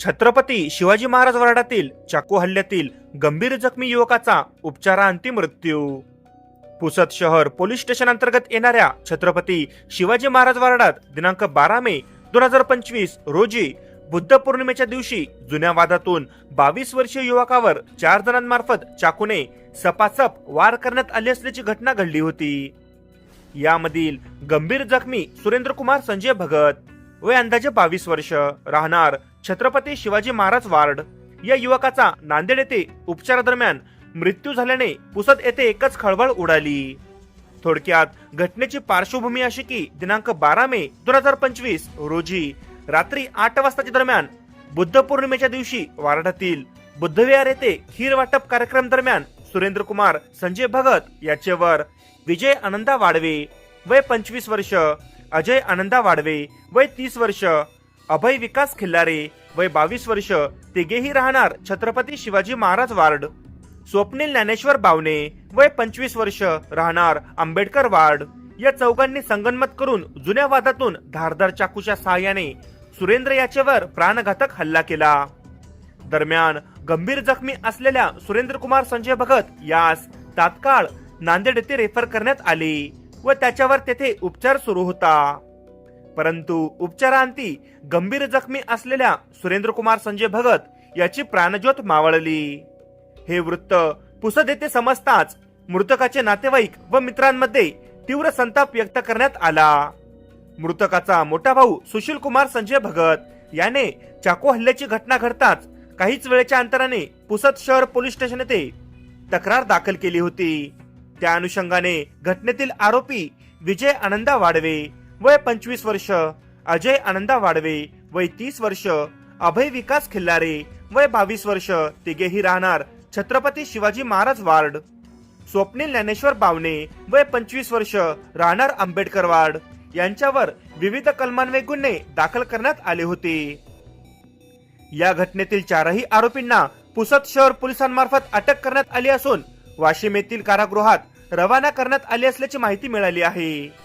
छत्रपती शिवाजी महाराज वार्डातील चाकू हल्ल्यातील गंभीर जखमी युवकाचा उपचारांती मृत्यू. पुसद शहर पोलीस स्टेशन अंतर्गत येणाऱ्या छत्रपती शिवाजी महाराज वार्डात दिनांक बारा मे दोन हजार पंचवीस रोजी बुद्ध पौर्णिमेच्या दिवशी जुन्या वादातून बावीस वर्षीय युवकावर चार जणांमार्फत चाकूने सपासप वार करण्यात आली असल्याची घटना घडली होती. यामधील गंभीर जखमी सुरेंद्र कुमार संजय भगत वय अंदाजे बावीस वर्ष राहणार छत्रपती शिवाजी महाराज वार्ड या युवकाचा नांदेड येथे उपचारादरम्यान मृत्यू झाल्याने पुसद येथे एकच खळबळ उडाली. थोडक्यात घटनेची पार्श्वभूमी अशी की दिनांक बारा मे दोन हजार पंचवीस रोजी रात्री आठ वाजताच्या दरम्यान बुद्ध पौर्णिमेच्या दिवशी वार्डातील बुद्धविहार येथे खीर वाटप कार्यक्रम दरम्यान सुरेंद्र कुमार संजय भगत याचेवर विजय आनंदा वाडवे वय पंचवीस वर्ष अजय आनंदा वाडवे वय तीस वर्ष अभय विकास खिल्लारे वय बावीस वर्ष तिघेही राहणार छत्रपती शिवाजी महाराज वार्ड. स्वप्नील ज्ञानेश्वर बावणे वय पंचवीस वर्ष राहणार आंबेडकर वार्ड. या चौघांनी संगनमत करून जुन्या वादातून धारदार चाकूच्या सहाय्याने सुरेंद्र याचेवर प्राणघातक हल्ला केला. दरम्यान गंभीर जखमी असलेल्या सुरेंद्र कुमार संजय भगत यास तात्काळ नांदेड येथे रेफर करण्यात आले व त्याच्यावर तेथे उपचार सुरू होता. परंतु उपचारांती गंभीर जखमी असलेल्या सुरेंद्र कुमार संजय भगत याची प्राणज्योत मावळली. हे वृत्त पुसद येथे समजताच मृतकाचे नातेवाईक व मित्रांमध्ये तीव्र संताप व्यक्त करण्यात आला. मृतकाचा मोठा भाऊ सुशील कुमार संजय भगत याने चाकू हल्ल्याची घटना घडताच काहीच वेळेच्या अंतराने पुसद शहर पोलीस स्टेशन येथे तक्रार दाखल केली होती. त्या अनुषंगाने घटनेतील आरोपी विजय आनंदा वाडवे वय पंचवीस वर्ष अजय आनंदा वाडवे वय तीस वर्ष अभय विकास खिल्लारे वय बावीस वर्ष तिघेही राहणार छत्रपती शिवाजी महाराज वार्ड. स्वप्नील ज्ञानेश्वर बावणे वय पंचवीस वर्ष राहणार आंबेडकर वार्ड. यांच्यावर विविध कलमान्वये गुन्हे दाखल करण्यात आले होते. या घटनेतील चारही आरोपींना पुसद शहर पोलिसांमार्फत अटक करण्यात आली असून वाशिम येथील कारागृहात रवाना करण्यात आली असल्याची माहिती मिळाली आहे.